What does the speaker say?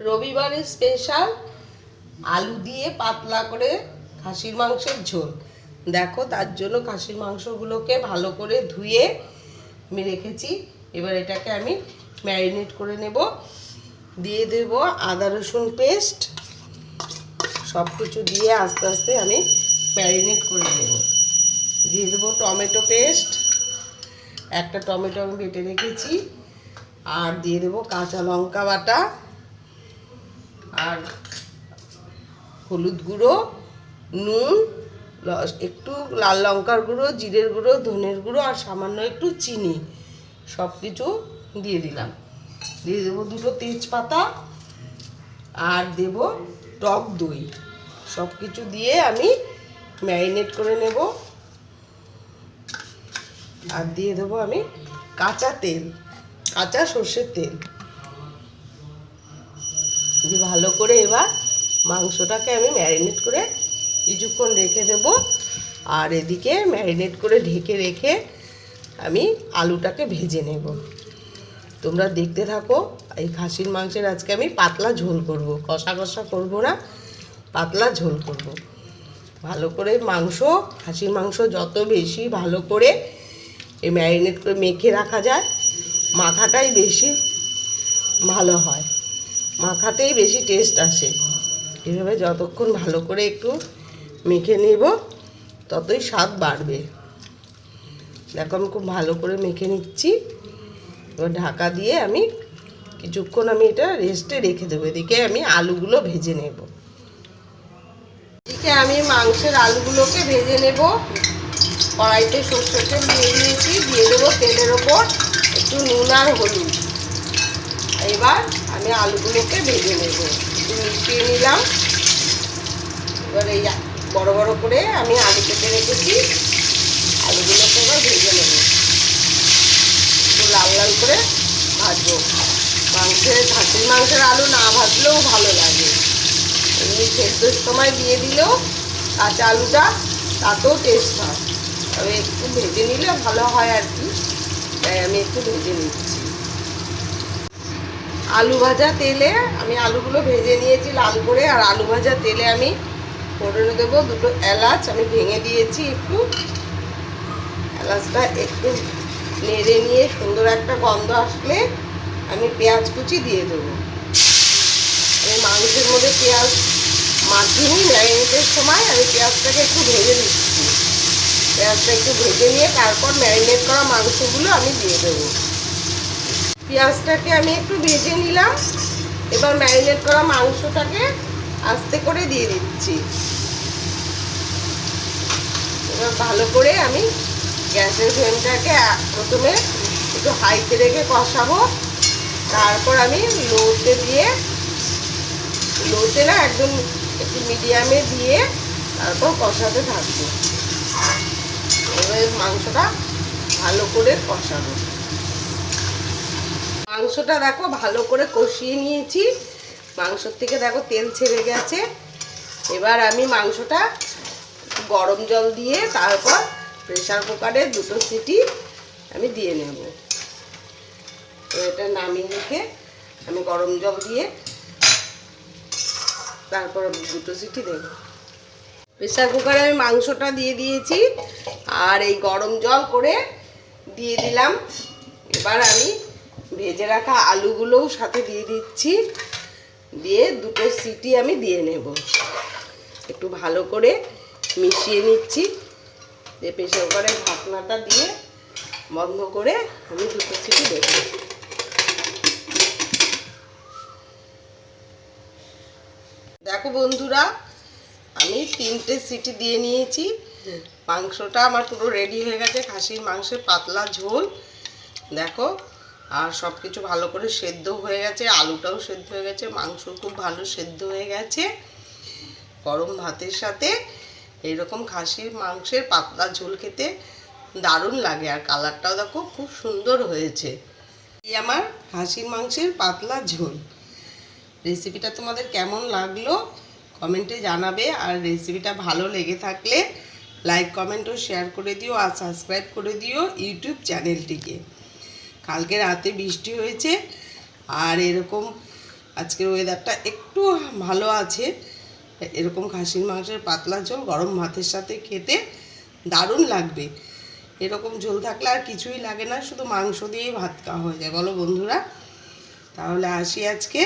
রবিবারের স্পেশাল আলু দিয়ে পাতলা করে খাসির মাংসের ঝোল। দেখো, তার জন্য খাসির মাংসগুলোকে ভালো করে ধুয়ে আমি রেখেছি। এবার এটাকে আমি ম্যারিনেট করে নেব। দিয়ে দেব আদা রসুন পেস্ট। সব কিছু দিয়ে আস্তে আস্তে আমি ম্যারিনেট করে নেব। দিয়ে দেবো টমেটো পেস্ট। একটা টমেটো আমি বেটে রেখেছি। আর দিয়ে দেবো কাঁচা লঙ্কা বাটা। আর হলুদ গুঁড়ো, নুন একটু লাল লঙ্কার গুঁড়ো, জিরের গুঁড়ো, ধনের গুঁড়ো আর সামান্য একটু চিনি সব কিছু দিয়ে দিলাম। দিয়ে দেবো দুটো তেজপাতা আর দেব টক দই। সব কিছু দিয়ে আমি ম্যারিনেট করে নেব। আর দিয়ে দেবো আমি কাঁচা তেল, কাঁচা সর্ষের তেল। দিয়ে ভালো করে এবার মাংসটাকে আমি ম্যারিনেট করে কিছুক্ষণ রেখে দেব। আর এদিকে ম্যারিনেট করে ঢেকে রেখে আমি আলুটাকে ভেজে নেব। তোমরা দেখতে থাকো, এই খাসির মাংসের আজকে আমি পাতলা ঝোল করব। কষা কষা করব না, পাতলা ঝোল করব। ভালো করে মাংস, খাসির মাংস যত বেশি ভালো করে এই ম্যারিনেট করে মেখে রাখা যায়, মাখাটাই বেশি ভালো হয়। মাখাতেই বেশি টেস্ট আসে। এভাবে যতক্ষণ ভালো করে একটু মেখে নেব, ততই স্বাদ বাড়বে। দেখো আমি খুব ভালো করে মেখে নিচ্ছি। এবার ঢাকা দিয়ে আমি কিছুক্ষণ আমি এটা রেস্টে রেখে দেবো। এদিকে আমি আলুগুলো ভেজে নেব। এদিকে আমি মাংসের আলুগুলোকে ভেজে নেব। কড়াইতে সর্ষে তেল দিয়ে দিয়েছি। দিয়ে দেবো তেলের ওপর একটু নুন আর হলুদ। এবার আমি আলুগুলোকে ভেজে নেব। মিশিয়ে নিলাম। এবার এই বড় বড় করে আমি আলু কেটে রেখেছি। আলুগুলোকে এবার ভেজে নেব। একটু লাল লাল করে ভাজবো। মাংসের খাসির মাংসের আলু না ভাজলেও ভালো লাগে। এমনি সেদ্ধর সময় দিয়ে দিলেও কাঁচা আলুটা, তাতেও টেস্ট হয়। তবে একটু ভেজে নিলে ভালো হয় আর কি। তাই আমি একটু ভেজে নিচ্ছি। আলু ভাজা তেলে আমি আলুগুলো ভেজে নিয়েছি লাল করে, আর আলু ভাজা তেলে আমি ফোড়নে দেবো দুটো এলাচ, আমি ভেঙে দিয়েছি একটু। এলাচটা একটু নেড়ে নিয়ে সুন্দর একটা গন্ধ আসলে আমি পেঁয়াজ কুচি দিয়ে দেবো। আমি মাংসের মধ্যে পেঁয়াজ মাখিনি ম্যারিনেটের সময় আমি পেঁয়াজটাকে একটু ভেজে দিচ্ছি পেঁয়াজটা একটু ভেজে নিয়ে তারপর ম্যারিনেট করা মাংসগুলো আমি দিয়ে দেবো। পেঁয়াজটাকে আমি একটু ভেজে নিলাম। এবার ম্যারিনেট করা মাংসটাকে আস্তে করে দিয়ে দিচ্ছি। এবার ভালো করে আমি গ্যাসের ফ্লেমটাকে প্রথমে একটু হাইতে রেখে কষাবো। তারপর আমি লোতে দিয়ে, লোতে না একদম একটু মিডিয়ামে দিয়ে তারপর কষাতে থাকব। এবার মাংসটা ভালো করে কষাবো। মাংসটা দেখো ভালো করে কষিয়ে নিয়েছি। মাংসর থেকে দেখো তেল ছেড়ে গেছে। এবার আমি মাংসটা গরম জল দিয়ে তারপর প্রেসার কুকারে দুটো সিটি আমি দিয়ে নেব। তো এটা নামিয়ে রেখে আমি গরম জল দিয়ে তারপর দুটো সিটি দেব। প্রেসার কুকারে আমি মাংসটা দিয়ে দিয়েছি আর এই গরম জল করে দিয়ে দিলাম। এবার আমি ভেজে রাখা আলুগুলোও সাথে দিয়ে দিচ্ছি। দিয়ে দুটো সিটি আমি দিয়ে নেব। একটু ভালো করে মিশিয়ে নিচ্ছি। দিয়ে প্রেসার কুকারের ঢাকনাটা দিয়ে বন্ধ করে আমি দুটো সিটি দেব। দেখো বন্ধুরা, আমি তিনটে সিটি দিয়ে নিয়েছি। মাংসটা আমার পুরো রেডি হয়ে গেছে। খাসির মাংসের পাতলা ঝোল। দেখো আর সব কিছু ভালো করে সেদ্ধ হয়ে গেছে, আলুটাও সেদ্ধ হয়ে গেছে মাংস খুব ভালো সেদ্ধ হয়ে গেছে। গরম ভাতের সাথে এইরকম খাসির, মাংসের পাতলা ঝোল খেতে দারুণ লাগে। আর কালারটাও দেখো খুব সুন্দর হয়েছে। এই আমার খাসির, মাংসের পাতলা ঝোল। রেসিপিটা তোমাদের কেমন লাগল কমেন্টে জানাবে। আর রেসিপিটা ভালো লেগে থাকলে লাইক, কমেন্ট ও শেয়ার করে দিও। আর সাবস্ক্রাইব করে দিও ইউটিউব চ্যানেলটিকে। কালকে রাতে বৃষ্টি হয়েছে, আর এরকম আজকের ওয়েদারটা একটু ভালো আছে। এরকম খাসির মাংসের পাতলা ঝোল গরম ভাতের সাথে খেতে দারুণ লাগবে। এরকম ঝোল থাকলে আর কিছুই লাগে না, শুধু মাংস দিয়েই ভাত খাওয়া হয়ে যায়। বলো বন্ধুরা, তাহলে আসি আজকে।